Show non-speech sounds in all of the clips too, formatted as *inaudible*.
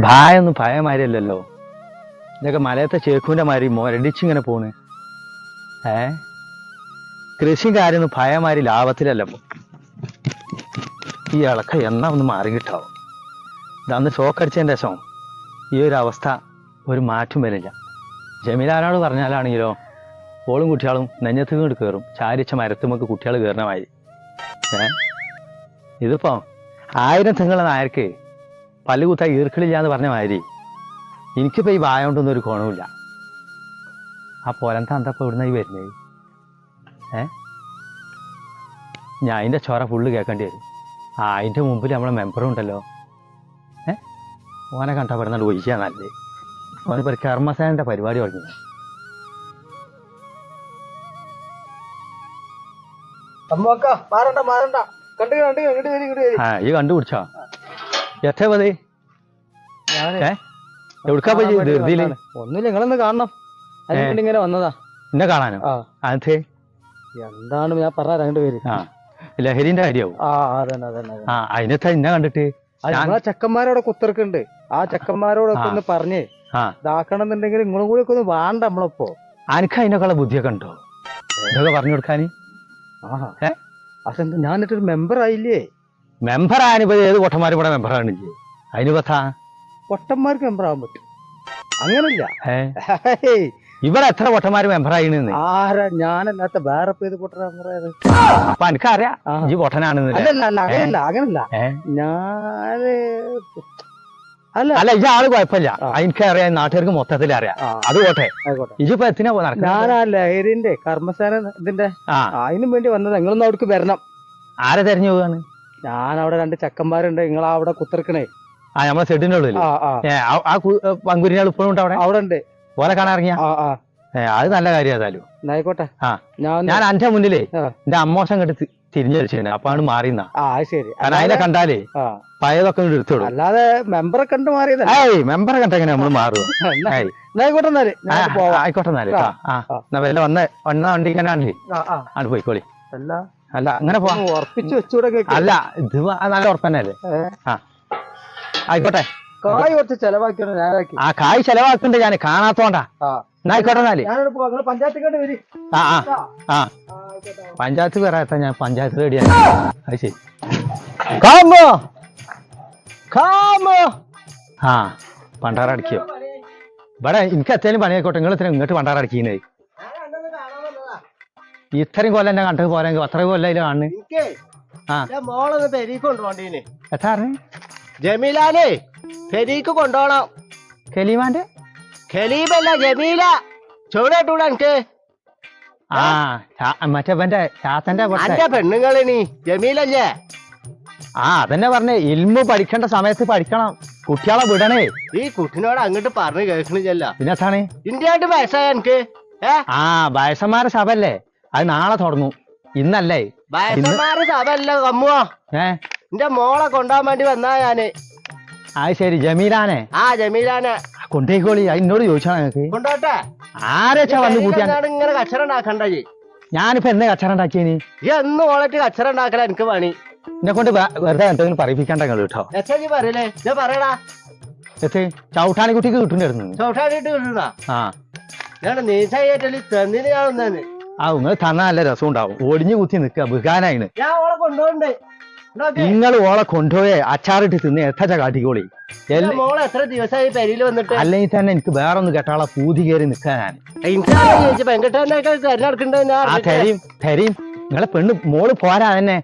ഭായൊന്നും ഭയമാരിയല്ലല്ലോ ഇതൊക്കെ മലയത്തെ ചേക്കൂന്റെ മാതിരി മൊരടിച്ചിങ്ങനെ പോണ്. ഏ? കൃഷിയും കാര്യമൊന്നും ഭയമാരി ലാഭത്തിലല്ല ഈ ഇളക്ക എന്നാ ഒന്ന് മാറി കിട്ടാവും ഇതന്ന് ഷോക്കടിച്ചതിന്റെ ശേഷം ഈ ഒരു അവസ്ഥ ഒരു മാറ്റം വരില്ല. ജമീലാനോട് പറഞ്ഞാലാണെങ്കിലോ ഓളും കുട്ടികളും നെഞ്ഞത്ത് കൊണ്ട് കയറും ചാരിച്ച മരത്തുമൊക്കെ കുട്ടികൾ കയറണമായി ഏ? ഇതിപ്പോ ആയിരം തിങ്കളെ നായർക്ക് പല്ല് കുത്താൻ ഈർക്കിളില്ല എന്ന് പറഞ്ഞ മാതിരി എനിക്കിപ്പോൾ ഈ വായ കൊണ്ടൊന്നും ഒരു കോണവുമില്ല. ആ പോലത്തെ അന്തപ്പോൾ ഇവിടുന്ന് ഈ വരുന്നത് ഏ? ഞാൻ അതിന്റെ ചോര ഫുള്ള് കേൾക്കേണ്ടി വരും. ആ അതിന്റെ മുമ്പിൽ നമ്മളെ മെമ്പറും ഉണ്ടല്ലോ. ഏ? ഓനെ കണ്ടപ്പെടുന്നുണ്ട് ഒഴിച്ചാൽ നല്ലത്. ഓനിപ്പോൾ കർമ്മസേനന്റെ പരിപാടി തുടങ്ങി. കണ്ടു കണ്ടു ഈ കണ്ടുപിടിച്ചോ? ഏ? എവിടുക്കാ പോയി ധൃതിയിൽ. ഒന്നുമില്ല നിങ്ങളൊന്ന് കാണണം. ഇങ്ങനെ വന്നതാ. എന്നെ കാണാനോ? അതെ എന്താണ് ഞാൻ പറഞ്ഞ രണ്ടുപേര് ലഹരിന്റെ കാര്യമാവും ആ അതന്നെ അതന്നെ അതന്നെ. ആ അതിനെത്താ ഇന്നെ കണ്ടിട്ട്. ഞങ്ങളെ ചെക്കന്മാരോടെ കുത്തിറക്കുണ്ട് ആ ചെക്കന്മാരോടൊക്കെ. ഒന്ന് പറഞ്ഞേ. ഇതാക്കണം എന്നുണ്ടെങ്കിൽ നിങ്ങളും കൂടി ഒക്കെ ഒന്ന് വേണ്ട നമ്മളിപ്പോ. അനക്ക് അതിനൊക്കെയുള്ള ബുദ്ധിയൊക്കെ ഉണ്ടോ? ഇതൊക്കെ പറഞ്ഞു കൊടുക്കാൻ? ഞാൻ എന്നിട്ടൊരു മെമ്പർ ആയില്ലേ? മെമ്പർ ആനിപ്പോ ഏത് പൊട്ടന്മാരും ഇവിടെ മെമ്പറാണ് അതിന് പത്താ പൊട്ടന്മാർക്ക് മെമ്പർ ആവാൻ പറ്റും. അങ്ങനല്ല. ഇവിടെ എത്ര പൊട്ടന്മാര് മെമ്പറായിന്ന് ആരാ? ഞാനല്ലാത്ത വേറെ ഏത് പൊട്ട മെമ്പർ ആയത്? അപ്പൊ എനിക്കറിയാം. ഈ പൊട്ടനാണെന്ന് അല്ല അങ്ങനല്ല അങ്ങനല്ല? ഞാൻ അല്ല അല്ല. ഈ ആൾ കുഴപ്പമില്ല. എനിക്ക് എനിക്കറിയാം നാട്ടുകാർക്ക് മൊത്തത്തിൽ അറിയാം. ആ, അത് പോട്ടെ ആയിക്കോട്ടെ ഇജിപ്പോ എത്തിനാ ഞാൻ ആ ലഹരിന്റെ കർമ്മസേന ഇതിന്റെ അതിനും വേണ്ടി വന്നത്. നിങ്ങളൊന്നും അവിടേക്ക് വരണം. ആരെ തെരഞ്ഞു പോവാണ്? ഞാൻ അവിടെ രണ്ട് ചെക്കന്മാരുണ്ട്. നിങ്ങൾ അവിടെ കുത്തിറക്കണേ ആ നമ്മളെ ഷെഡിന്റെ ഉള്ളിൽ ആ ആ. ആ- പങ്കുരിനാൾ ഇപ്പോഴും ഉണ്ട് അവിടെ? അവിടെ ഉണ്ട്. പോലെ കാണാൻ ഇറങ്ങിയ? ആ ആ. അത് നല്ല കാര്യം ഏതായാലും. ആയിക്കോട്ടെ ആ. ഞാൻ അന്റെ മുന്നിലേ എന്റെ അമ്മോശം തിരിഞ്ഞു കളിച്ചു അപ്പാണ് ആണ് ആ ശരി. അതിനെ കണ്ടാലേ പഴയതൊക്കെ എടുത്തോളൂ. അല്ലാതെ മെമ്പറെ കണ്ട് മാറിയതല്ല? ഏയ് മെമ്പറെ കണ്ട എങ്ങനെ നമ്മൾ മാറും ആയിക്കോട്ടെ എന്നാൽ. ആയിക്കോട്ടെ എന്നാൽ ആ. എന്നാ വല്ല വന്ന വന്ന വണ്ടി ആ ആണ് പോയിക്കോളി. അല്ല അല്ല അങ്ങനെ പോവാ. വെച്ചൂടെ അല്ല ഇത് നല്ല ഉറപ്പന്നല്ലേ? ആ. ആയിക്കോട്ടെ. കായ് കുറച്ച് ചെലവാക്കിയാണ് ഞാനാക്കി. ആ കായ് ചെലവാക്കണ്ട് ഞാൻ കാണാത്തോണ്ടാ. ആ. എന്നാ ആയിക്കോട്ടെ എന്നാൽ. ഞാനോട് പോവാ. നിങ്ങൾ പഞ്ചായത്തിൽ കണ്ട് വരി. ആ ആ ആ. ആ. ആ, ആയിക്കോട്ടെ. പഞ്ചായത്ത് വരാത്ത ഞാൻ പഞ്ചായത്ത് റെഡിയാണ് അത് ശരി. കാമോ! കാമോ! ആ പണ്ടാറടക്കിയോ ഇവിടെ എനിക്ക് എത്തേലും പണിയായിക്കോട്ടെ. നിങ്ങൾ ഇത്ര ഇങ്ങോട്ട് പണ്ടാറടക്കിന്നേ ഇത്രയും കൊല്ലം എന്നെ കണ്ടത് പോരെങ്കിൽ അത്രയും കൊല്ലം ആണ് കാണുന്നു. എനിക്കേ ആ. എന്റെ മോളൊന്ന് പെരീക്ക് കൊണ്ടുപോണ്ടീന് എത്ര പറഞ്ഞു? ജമീലാനെ പെരീക്ക് കൊണ്ടുപോണം കലീമാന്റെ? ജമീല. ചൂടട്ടൂടെ എനിക്ക്. ആ ചാത്തന്റെ. അന്റെ പെണ്ണുങ്ങളിനി ജമീലല്ലേ? ആ അതന്നെ പറഞ്ഞേ. ഇൽമു പഠിക്കേണ്ട സമയത്ത് പഠിക്കണം. കുട്ടികളെ വിടണേ. ഈ കുട്ടിനോട് അങ്ങോട്ട് പറഞ്ഞു കേൾക്കണില്ല പിന്നെത്താണ് ഇന്ത്യയായിട്ട് വയസ്സായ എനിക്ക്? ആ വയസ്സന്മാരെ സഭല്ലേ അത് നാളെ തുടങ്ങും. ഇന്നല്ലേ? സഭല്ല കമ്മുവാ. ഏ? എന്റെ മോളെ കൊണ്ടുപോകാൻ വേണ്ടി വന്നാ ഞാൻ. ആ ശരി ജമീലാനെ. ആ ജമീലാനെ. കൊണ്ടേക്കോളി എന്നോട് ചോദിച്ചാ നിനക്ക്. കൊണ്ടോട്ടെ ആരെച്ചാ വന്ന് ഇങ്ങനെ കച്ചറ ഉണ്ടാക്കണ്ട ഞാനിപ്പോ എന്നെ കച്ചറ ഉണ്ടാക്കിയനി എന്ന് മോളറ്റ് കച്ചറ ഉണ്ടാക്കല എനിക്ക് പണി. എന്നെ കൊണ്ട് വെറുതെ എന്തെങ്കിലും പറയിപ്പിക്കണ്ട കേട്ടോ. ജി പറയലേ? ഞാൻ പറയടാ. എത്ത് ചവിട്ടാണി കുട്ടിക്ക് കിട്ടുണ്ടായിരുന്നു ചവിട്ടാടിയിട്ട് കിട്ടുന്ന ആ. ഞാൻ നീച്ചായിട്ടല്ലേ തന്നിന് ഞാൻ ഒന്നു ആ നിങ്ങൾ തന്നാ നല്ല രസം ഉണ്ടാവും ഒടിഞ്ഞു കുത്തി നിൽക്കുക നോക്ക്. നിങ്ങൾ ഓളെ കൊണ്ടുപോയേ അച്ചാറിട്ട് തിന്ന് എത്തച്ച കാട്ടിക്കോളി. എത്ര ദിവസമായി പെരിയിൽ വന്നിട്ട്? അല്ലെങ്കിൽ തന്നെ എനിക്ക് വേറെ ഒന്ന് കേട്ടാളെ പൂതി കയറി നിൽക്കാൻ ഞാൻ. എനിക്കാണ് ചോദിച്ചു പെൺകെട്ടാനൊക്കെ തെരഞ്ഞെടുക്കണ്ടത് ഞാൻ ആ അറിഞ്ഞിട്ട്. തരീം തരീം നിങ്ങളെ പെണ്ണ് മോൾ പോരാ തന്നെ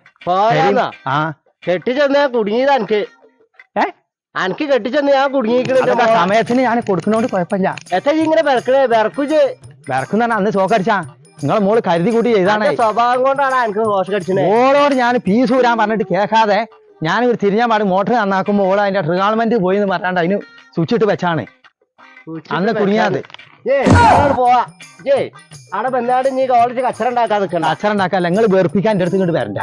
ആ. കെട്ടിച്ചെന്ന് കുടുങ്ങിയത് എനിക്ക് എനിക്ക് കെട്ടിച്ചെന്ന് ഞാൻ കുടുങ്ങിയിരിക്കണ സമയത്തിന് ഞാൻ കൊടുക്കുന്നോണ്ട് കുഴപ്പമില്ല. എത്ര ഇങ്ങനെ പെരക്കണേ? വിറക്കുച്ച് വിറക്കുന്ന അന്ന് ചോക്കടിച്ചാ നിങ്ങളെ മോൾ കരുതി കൂട്ടി ചെയ്താണ് സ്വഭാവം കൊണ്ടാണ് എനിക്ക് ഹോസ് കടിച്ചത് മോളോട് ഞാൻ പീസ് ഊരാൻ പറഞ്ഞിട്ട് കേൾക്കാതെ ഞാൻ ഇവർ തിരിഞ്ഞാൻ പാടും മോട്ടർ നന്നാക്കുമ്പോൾ ഓൾ അതിന്റെ ട്രിഗാൾമെന്റ് പോയി എന്ന് പറഞ്ഞാണ്ട് അതിന് സ്വിച്ച് ഇട്ട് വെച്ചാണ്. അന്ന് കുടുങ്ങിയാത് അച്ഛൻ ഉണ്ടാക്കാൻ നിങ്ങൾ വേർപ്പിക്കാൻ എന്റെ അടുത്ത് ഇങ്ങോട്ട് വരണ്ട.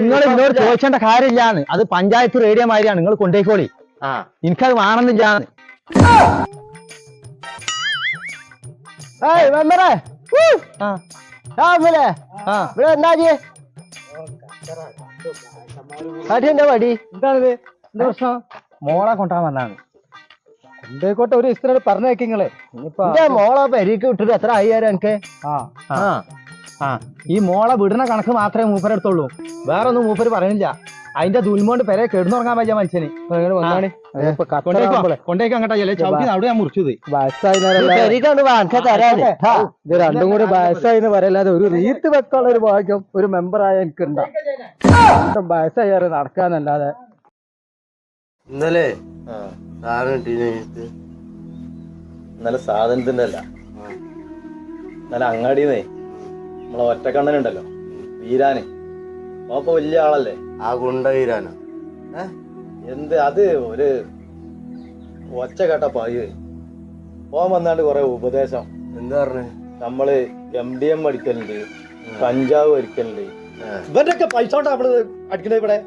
നിങ്ങൾ ഇന്നോട് ചോദിക്കേണ്ട കാര്യമില്ലാന്ന്. അത് പഞ്ചായത്ത് റേഡിയോ മാതിരിയാണ്. നിങ്ങൾ കൊണ്ടേക്കോളി എനിക്കത് വേണമെന്നില്ലാന്ന്. ഏയ് മെമ്പറെ. ആ. ഇവിടെ എന്താ ചെയ്യേ? കാട്ടി എന്താ പടി എന്താണിത്? എന്താ പ്രശ്നം? മോളെ കൊണ്ടാൻ വന്നാണ്. കൊണ്ടേക്കോട്ടെ ഒരു ഇസ്തിനോട് പറഞ്ഞേക്ക് നിങ്ങളെ. ഇനിയിപ്പോ എന്റെ മോളെ പെരീക്ക് വിട്ടിട്ട് എത്ര ആയിരം എനിക്ക്? ആ. ആ. ആ. ഈ മോളെ വിടുന്ന കണക്ക് മാത്രമേ മൂപ്പരെടുത്തുള്ളൂ വേറെ ഒന്നും മൂപ്പര് പറയുന്നില്ല. അതിന്റെ ദുൽമോണ്ട് പെരെ കെടുന്നുറങ്ങാൻ പറ്റിയ മനുഷ്യന്. ഇപ്പൊ ഇങ്ങനെ വന്നാണ്. ഇപ്പൊ കൊണ്ടേക്കോ? ചവിട്ടി അവിടെ ഞാൻ മുറിച്ചത്. ഇത്. രണ്ടും കൂടി വയസ്സായിന്ന് പറയല്ലാതെ ഒരു റീത്ത് വെക്കാനുള്ള ഒരു ഭാഗ്യം ഒരു മെമ്പർ ആയ എനിക്ക് വയസ്സായി നടക്കാന്നല്ലാതെ. ഇന്നലെ സാധനം ഇന്നലെ സാധനത്തിന്റെ അല്ല ഇന്നലെ അങ്ങാടിന്നേ നമ്മളെ ഒറ്റക്കണ്ണനുണ്ടല്ലോ വീരാന്. അപ്പൊ വലിയ ആളല്ലേ? ആ ഗുണ്ട വീരാനോ. എന്ത് അത് ഒരു ഒച്ച കേട്ട പായ് പോൻ വന്നാണ്ട് കൊറേ ഉപദേശം. എന്താ പറഞ്ഞു? നമ്മൾ എം ഡി എം അടിക്കലുണ്ട് കഞ്ചാവ് അടിക്കലുണ്ട് ഇവന്റെ ഒക്കെ പൈസ കൊണ്ടാ നമ്മൾ അടിക്കുന്നത് ഇവിടെ?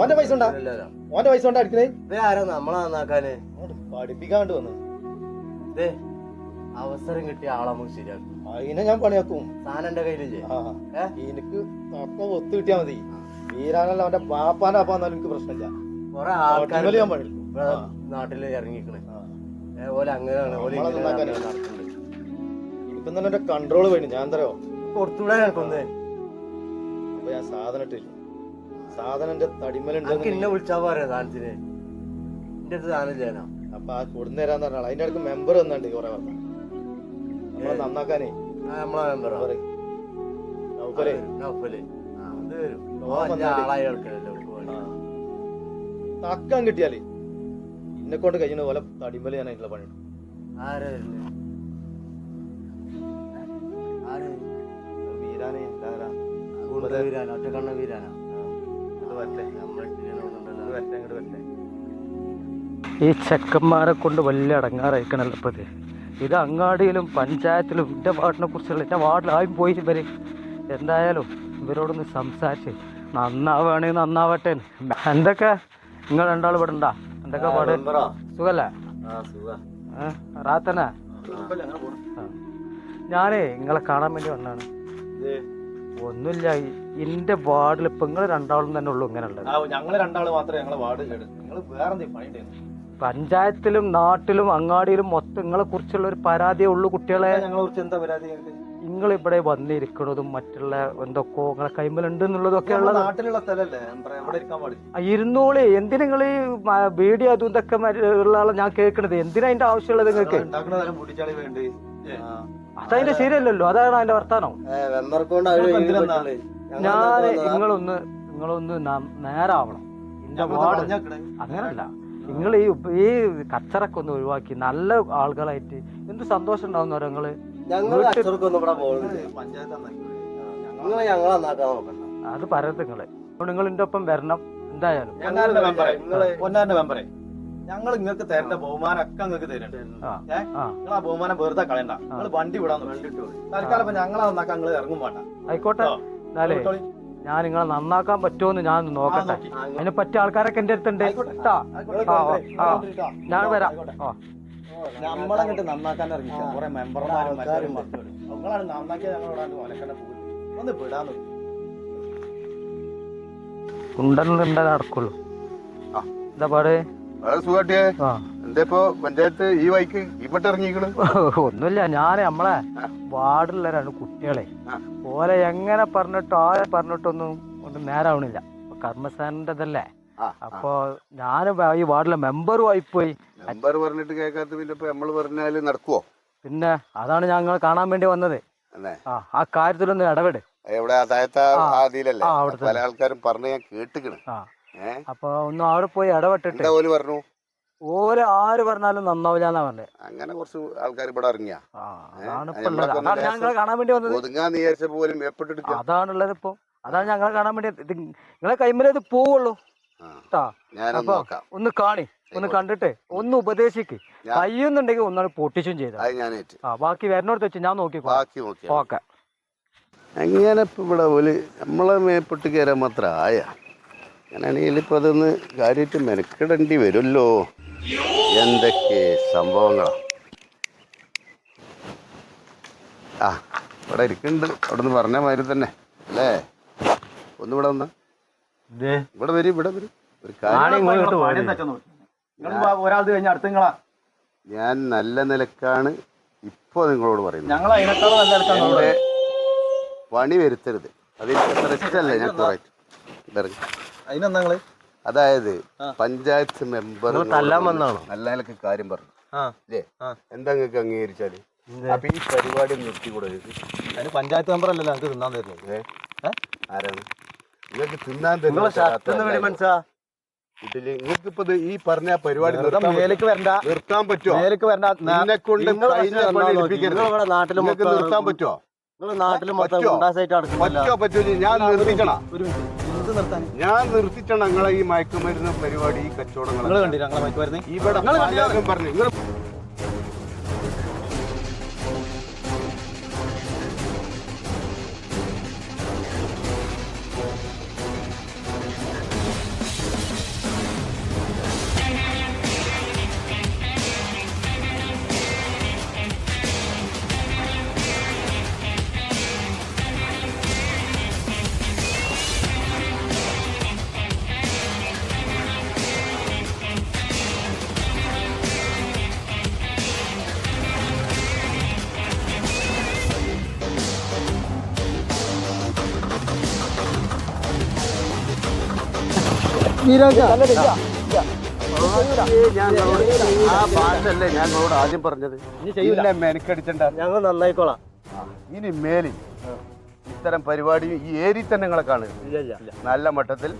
ഓന്റെ പൈസ ഉണ്ടാ? ഓന്റെ പൈസ കൊണ്ടാ നന്നാക്കാന്? പഠിപ്പിക്കാണ്ട് വന്നു അവസരം കിട്ടിയ ആളെ നമുക്ക് ശരിയാക്കും. അതിനെ ഞാൻ പണിയാക്കും. സാധനം എന്റെ കയ്യിലില്ലേ ഏ? എനിക്ക് തക്ക ഒത്തു കിട്ടിയാ മതി. വീരാനല്ല അവന്റെ ബാപ്പാന്റെ അപ്പാന്നാലും എനിക്ക് പ്രശ്നമില്ല. കൊറേ ആൾക്കാർ ഞാൻ ഇറങ്ങിക്കണേ. ഓലെ അങ്ങനെയാണ് ഓലെ. ഇനിയിപ്പം തന്നെ എന്റെ കൺട്രോൾ വേണം. ഞാൻ എന്തറിയോ കൊടുത്തൂടെ കൊന്നേ അപ്പൊ ഞാൻ സാധനം ഇട്ടില്ല. സാധനം എന്റെ തടിമലുണ്ട് എന്നെ വിളിച്ചാ പോരെ സാധനത്തിന്? എന്റെ അടുത്ത് സാധനം ചെയ്യാനോ അപ്പൊ ആ കൊടുന്നേരാന്ന് പറഞ്ഞാൽ അതിന്റെ അടുത്ത് മെമ്പർ വന്നുണ്ട് കുറെ പറഞ്ഞു നമ്മളെ നന്നാക്കാനേ നമ്മളെ പറയ്. നൗഫലേ. നൗഫൽ. അത് വരും. ആളായി കിടക്കണല്ലോ. തക്കാൻ കിട്ടിയാലേ എന്നെ കൊണ്ട് കഴിയുന്ന പോലെ തടിമല ഞാൻ അതിനുള്ള പണി ആരാ വരുന്നെ? ആര്? വീരാനെ? ഒറ്റക്കണ്ണ. ഈ ചെക്കന്മാരെ കൊണ്ട് വലിയ അടങ്ങാറായിക്കണല്ലോ ഇപ്പൊ ഇത് അങ്ങാടിയിലും പഞ്ചായത്തിലും എന്റെ വാർഡിനെ കുറിച്ചുള്ള എന്റെ വാർഡിലായും പോയി ഇവർ. എന്തായാലും ഇവരോടൊന്ന് സംസാരിച്ച് നന്നാവുകയാണെങ്കിൽ നന്നാവട്ടെ. എന്തൊക്കെ? നിങ്ങൾ രണ്ടാൾ ഇവിടെ ഉണ്ടാ? എന്തൊക്കെ പാട്? സുഖല്ലേ. റാത്തന? ഞാനേ നിങ്ങളെ കാണാൻ വേണ്ടി വന്നാണ്. ഒന്നുമില്ല എന്റെ വാർഡിൽ ഇപ്പൊ നിങ്ങൾ രണ്ടാളും തന്നെ ഉള്ളൂ ഇങ്ങനെ ഉള്ളത് ആ, ഞങ്ങൾ രണ്ടാൾ മാത്രമേ ഞങ്ങളെ വാർഡ് കേട് നിങ്ങൾ വേറെ എന്തെങ്കിലും പഞ്ചായത്തിലും നാട്ടിലും അങ്ങാടിയിലും മൊത്തം നിങ്ങളെ കുറിച്ചുള്ള ഒരു പരാതിയേ ഉള്ളൂ കുട്ടികളെ. ഞങ്ങളെ കുറിച്ച് എന്താ പരാതി നിങ്ങൾ ഇവിടെ വന്നിരിക്കണതും മറ്റുള്ള എന്തൊക്കെ നിങ്ങളെ കൈമലുണ്ട് എന്നുള്ളതൊക്കെ ഉള്ള ഉള്ളത്. നാട്ടിലുള്ള സ്ഥലല്ലേ? ആ, ഇരുന്നോളി. എന്തിനാ നിങ്ങൾ ഈ ബീഡി അതും ഇതൊക്കെ ഉള്ള ആളെ ഞാൻ കേൾക്കണത്? എന്തിനാ അതിന്റെ ആവശ്യമുള്ളത് നിങ്ങൾക്ക്? അതതിന്റെ ശരിയല്ലല്ലോ. അതാണ് അതിന്റെ വർത്താനം. ഞാൻ. നിങ്ങളൊന്ന് നിങ്ങളൊന്ന് നേരാവണം. എന്റെ വാർഡ്. അങ്ങനല്ല. നിങ്ങൾ ഈ ഈ കച്ചറൊക്കെ ഒന്ന് ഒഴിവാക്കി നല്ല ആളുകളായിട്ട് എന്ത് സന്തോഷം ഞങ്ങൾ ഇവിടെ നിങ്ങൾ ഞങ്ങളെ നന്നാക്കാൻ നോക്കണ്ട. അത് പറയരുത് നിങ്ങൾ. നിങ്ങൾ എന്റെ ഒപ്പം വരണം. എന്തായാലും. പൊന്നാന്റെ മെമ്പറെ ഞങ്ങൾ നിങ്ങൾക്ക് തരേണ്ട ബഹുമാനം ഒക്കെ നിങ്ങൾക്ക് തരുന്നുണ്ട്. ആ നിങ്ങൾ ആ ബഹുമാനം വെറുതെ കളയണ്ട. നിങ്ങൾ വണ്ടി വിടാന്ന് വേണ്ടിട്ട് തൽക്കാലം ഞങ്ങളെ നന്നാക്കാൻ നിങ്ങൾ ഇറങ്ങും വേണ്ട. ആയിക്കോട്ടെ. ഞാൻ നിങ്ങളെ നന്നാക്കാൻ പറ്റുമോന്ന് ഞാൻ ഒന്ന് നോക്കട്ടെ. അതിനെ പറ്റിയ ആൾക്കാരൊക്കെ എന്റെ അടുത്തുണ്ട്. ഞാൻ വരാം. ഉണ്ടല്ലോ ആ. നമ്മളങ്ങട്ട് നന്നാക്കാൻ ഇറങ്ങി. ആ. കുറെ മെമ്പർമാരും ആൾക്കാരും മറ്റവരും നിങ്ങളാണ് നന്നാക്കിയ ഞങ്ങളോട് ഒലക്കണ്ട പോകും ഒന്ന് വിടാൻ ഉണ്ടെന്നുണ്ടെ നടക്കുള്ളൂ. എന്താ പാട്? അത് സുഖാട്ടിയെ ആ. എന്താ ഇപ്പൊ പഞ്ചായത്ത് ഈ വൈക്ക് ഇറങ്ങിക്കണ് *laughs* ഒന്നുമില്ല ഞാൻ നമ്മളെ വാർഡിലുള്ള രണ്ട് കുട്ടികളെ. ഓലെ എങ്ങനെ പറഞ്ഞിട്ടോ ആരെ പറഞ്ഞിട്ടൊന്നും ഒന്നും നേരാവണില്ല. ഇപ്പൊ അപ്പോ ഞാൻ ഈ വാർഡിലെ മെമ്പറും ആയിപ്പോയി. മെമ്പർ പറഞ്ഞിട്ട് കേൾക്കാത്ത പിന്നെ പറഞ്ഞാൽ നടക്കുവോ? പിന്നെ അതാണ് ഞങ്ങൾ കാണാൻ വേണ്ടി വന്നത്. ആ കാര്യത്തിലൊന്നും ഇടപെട്. എവിടെ. പല ആൾക്കാരും പറഞ്ഞു ഞാൻ കേട്ടിക്കണ്. അപ്പൊ ഒന്ന് അവിടെ പോയി ഇടപെട്ടിട്ട് പറഞ്ഞു? ഓരോ ആര് പറഞ്ഞാലും നന്നാവില്ല എന്നാ പറഞ്ഞത് അങ്ങനെ കുറച്ച് ആൾക്കാർ ഇവിടെ ഇറങ്ങിയ. അതാണ് ഞങ്ങളെ കാണാൻ വേണ്ടി വന്നത്. പോലും അതാണുള്ളത് ഇപ്പൊ. അതാണ് ഞങ്ങളെ കാണാൻ വേണ്ടി നിങ്ങളെ കൈമലേ ഇത് പോവുള്ളൂ. അപ്പൊ ഒന്ന് കാണി ഒന്ന് കണ്ടിട്ടെ ഒന്ന് ഉപദേശിക്ക്. കയ്യുന്നുണ്ടെങ്കിൽ ഒന്നാണ് പൊട്ടിച്ചും ചെയ്ത ആ ബാക്കി വരണോടത്ത് വെച്ച് ഞാൻ നോക്കിക്കോ ഓക്കെ. അങ്ങനെ ഇപ്പം ഇവിടെ ഒരു നമ്മളെ മേപ്പെട്ട് കയറാൻ മാത്രം ആയ. അങ്ങനെയാണെങ്കിൽ ഇപ്പൊ അതൊന്ന് കാര്യമായിട്ട് മെനക്കിടേണ്ടി വരുമല്ലോ. എന്തൊക്കെ സംഭവങ്ങളാ? ആ ഇവിടെ ഇരിക്കുന്നുണ്ട്. അവിടെ നിന്ന് പറഞ്ഞ മാതിരി തന്നെ. അല്ലേ? ഒന്ന് ഇവിടെ വന്ന. ഇവിടെ വരും ഇവിടെ വരും. ഒരു കാര്യം ഞാൻ നല്ല നിലക്കാണ് ഇപ്പൊ നിങ്ങളോട് പറയുന്നത്. ഞങ്ങൾ അതിനേക്കാളും നല്ല അടുത്താണ് എന്റെ പണി വരുത്തരുത്. അതിൽ ഇഷ്ടമല്ല ഞാൻ കുറേ. അതിനെന്താ അതായത് പഞ്ചായത്ത് മെമ്പർ തല്ലാൻ കാര്യം പറഞ്ഞു. ആ. എന്താ നിങ്ങൾക്ക് അംഗീകരിച്ചാൽ? അപ്പൊ ഈ പരിപാടി നിർത്തിക്കൂടെ? അതിന് പഞ്ചായത്ത് മെമ്പർ അല്ലല്ലോ നിങ്ങൾക്ക് തിന്നാൻ തരുന്നത്? ആരാണ്? നിങ്ങൾക്ക് തിന്നാൻ ഇതിൽ നിങ്ങൾക്ക് ഇപ്പൊ ഈ പറഞ്ഞ പരിപാടി നിർത്താൻ മേലേക്ക് വരണ്ട. പറ്റുമോ? നിർത്താൻ പറ്റുമോ? മേലേക്ക് വരണ്ട. നിന്നെ കൊണ്ട് നാട്ടിൽ നിങ്ങൾക്ക് നിർത്താൻ പറ്റുമോ? നിങ്ങൾ നാട്ടിൽ മൊത്തം പറ്റുമോ? ഗുണ്ടാസായിട്ട് പറ്റോ പറ്റോ ഞാൻ നിർത്തിക്കണം? ഒരു മിനിറ്റ്. നിർത്താൻ. ഞാൻ നിർത്തിട്ടാണ് നിങ്ങളെ ഈ മയക്കുമരുന്ന് പരിപാടി ഈ കച്ചവടം ഇവിടെ ആ ഭാഷല്ലേ ഞാൻ നിങ്ങളോട് ആദ്യം പറഞ്ഞത് ഇല്ല മെനക്കടിച്ചണ്ട ഞങ്ങൾ നന്നായിക്കോളാം. ഇനി മേലിൽ ഇത്തരം പരിപാടി ഈ ഏരി തന്നെ നിങ്ങളെ കാണുക. ഇല്ല ഇല്ല നല്ല മട്ടത്തിൽ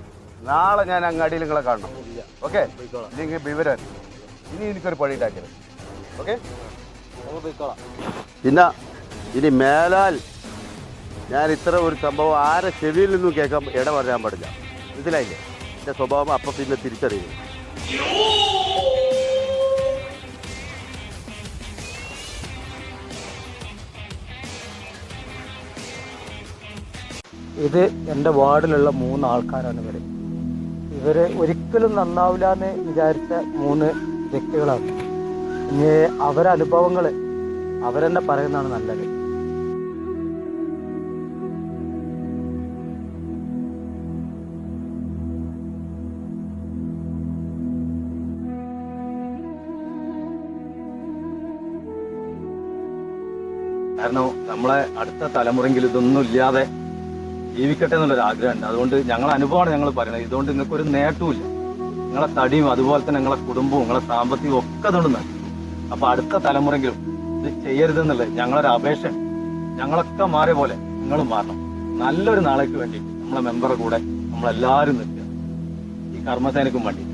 നാളെ ഞാൻ അങ്ങാടിയിൽ നിങ്ങളെ കാണണം. ഓക്കെ? ഇല്ലെങ്കിൽ വിവരം. ഇനി എനിക്കൊരു പണി ഉണ്ടാക്കരുത് ഓക്കെ? പിന്നെ ഇനി മേലാൽ ഞാൻ ഇത്ര ഒരു സംഭവം ആരെ ചെവിയിൽ നിന്നും കേൾക്കാൻ ഇട പറയാൻ പാടില്ല. മനസ്സിലായില്ലേ? എന്റെ സ്വഭാവം പിന്നെ തിരിച്ചറിയുന്നു ഇത് എന്റെ വാർഡിലുള്ള മൂന്ന് ആൾക്കാരാണ് ഇവർ ഇവർ ഒരിക്കലും നന്നാവില്ല എന്ന് വിചാരിച്ച മൂന്ന് വ്യക്തികളാണ്. ഇനി അവരനുഭവങ്ങൾ അവരെന്നെ പറയുന്നതാണ് നല്ലത്. കാരണം നമ്മളെ അടുത്ത തലമുറയെങ്കിലും ഇതൊന്നും ഇല്ലാതെ ജീവിക്കട്ടെ എന്നുള്ളൊരു ആഗ്രഹമുണ്ട്. അതുകൊണ്ട് ഞങ്ങളെ അനുഭവമാണ് ഞങ്ങൾ പറയുന്നത്. ഇതുകൊണ്ട് നിങ്ങൾക്കൊരു ഒരു നേട്ടവുമില്ല നിങ്ങളെ തടിയും അതുപോലെ തന്നെ നിങ്ങളെ കുടുംബവും നിങ്ങളെ സാമ്പത്തികവും ഒക്കെ അതുകൊണ്ട് നൽകി അപ്പൊ അടുത്ത തലമുറയെങ്കിലും ഇത് ചെയ്യരുതെന്നുള്ളത് ഞങ്ങളൊരു അപേക്ഷ ഞങ്ങളൊക്കെ മാറിയ പോലെ നിങ്ങൾ മാറണം. നല്ലൊരു നാളേക്ക് വേണ്ടി നമ്മളെ മെമ്പറെ കൂടെ നമ്മളെല്ലാവരും നിൽക്കുക. ഈ കർമ്മസേനക്കും വേണ്ടി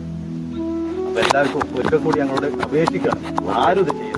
അപ്പൊ എല്ലാവർക്കും ഒരിക്കൽ കൂടി ഞങ്ങളോട് അപേക്ഷിക്കണം ആരും ഇത് ചെയ്യരുത്.